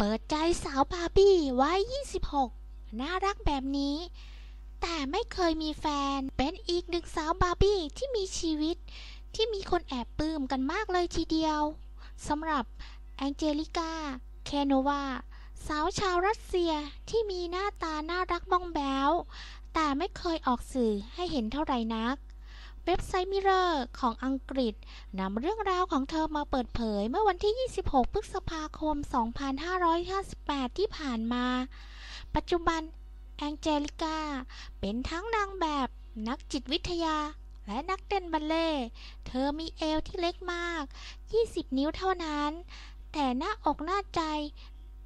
เปิดใจสาวบาร์บี้วัย 26 น่ารักแบบนี้ แต่ไม่เคยมีแฟน เป็นอีกหนึ่งสาวบาร์บี้ที่มีชีวิต ที่มีคนแอบปลื้มกันมากเลยทีเดียวสำหรับแองเจลิกา แคโนวา สาวชาวรัสเซียที่มีหน้าตาน่ารักบ้องแบ้ว แต่ไม่เคยออกสื่อให้เห็นเท่าไหร่นัก เว็บไซต์มิเรอร์ของอังกฤษนำเรื่องราวของเธอมาเปิดเผยเมื่อวันที่ 26 พฤษภาคม 2558 ที่ผ่านมา ปัจจุบันแองเจลิกาเป็นทั้งนางแบบ นักจิตวิทยา และนักเต้นบัลเล่ เธอมีเอวที่เล็กมาก 20 นิ้วเท่านั้น แต่หน้าอกหน้าใจ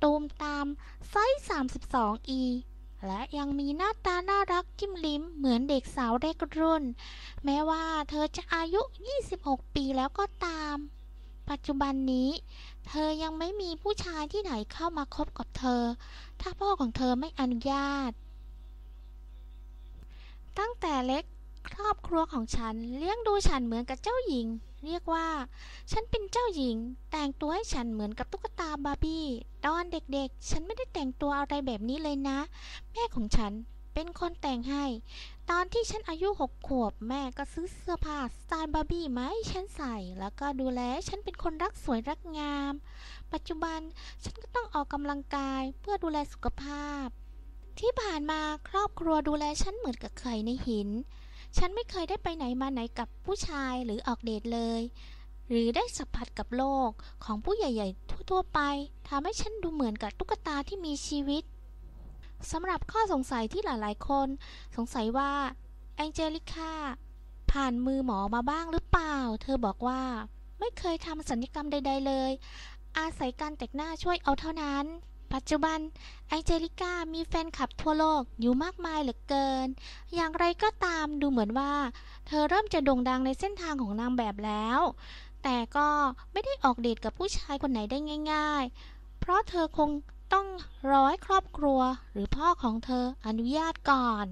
ตูมตามไซส์ 32 e และยังมีหน้าตาน่ารักจิ้มลิ้มเหมือนเด็กสาวเด็กรุ่น แม้ว่าเธอจะอายุ 26 ปีแล้วก็ตาม ปัจจุบันนี้ เธอยังไม่มีผู้ชายที่ไหนเข้ามาคบกับเธอ ถ้าพ่อของเธอไม่อนุญาต ตั้งแต่เล็กครอบครัวของฉันเลี้ยงดูฉันเหมือนกับเจ้าหญิง เรียกว่า ฉันเป็นเจ้าหญิง แต่งตัวให้ฉันเหมือนกับตุ๊กตาบาร์บี้ ตอนเด็กๆ ฉันไม่ได้แต่งตัวอะไรแบบนี้เลยนะ แม่ของฉันเป็นคนแต่งให้ ตอนที่ฉันอายุหกขวบแม่ก็ซื้อเสื้อผ้าสไตล์บาร์บี้มาให้ฉันใส่ แล้วก็ดูแลฉันเป็นคนรักสวยรักงาม ปัจจุบันฉันก็ต้องออกกำลังกายเพื่อดูแลสุขภาพ ที่ผ่านมาครอบครัวดูแลฉันเหมือนกับไข่ในหิน ฉันไม่เคยได้ไปไหนมาไหนกับผู้ชายหรือออกเดทเลย หรือได้สัมผัสกับโลกของผู้ใหญ่ๆ ทั่วๆไปทำให้ฉันดูเหมือนกับตุ๊กตาที่มีชีวิตสำหรับข้อสงสัยที่หลายๆ คน สงสัยว่าแองเจลิก้าผ่านมือหมอมาบ้างหรือเปล่า เธอบอกว่า ไม่เคยทำสัญญกรรมใด ๆ เลย อาศัยการแต่งหน้าช่วยเอาเท่านั้น ปัจจุบันแองเจลิก้ามีแฟนคลับทั่วโลกอยู่มากมายเหลือเกิน อย่างไรก็ตามดูเหมือนว่า เธอเริ่มจะโด่งดังในเส้นทางของนางแบบแล้ว แต่ก็ไม่ได้ออกเดทกับผู้ชายคนไหนได้ง่าย ๆ เพราะเธอคงต้องรอให้ครอบครัวหรือพ่อของเธออนุญาตก่อน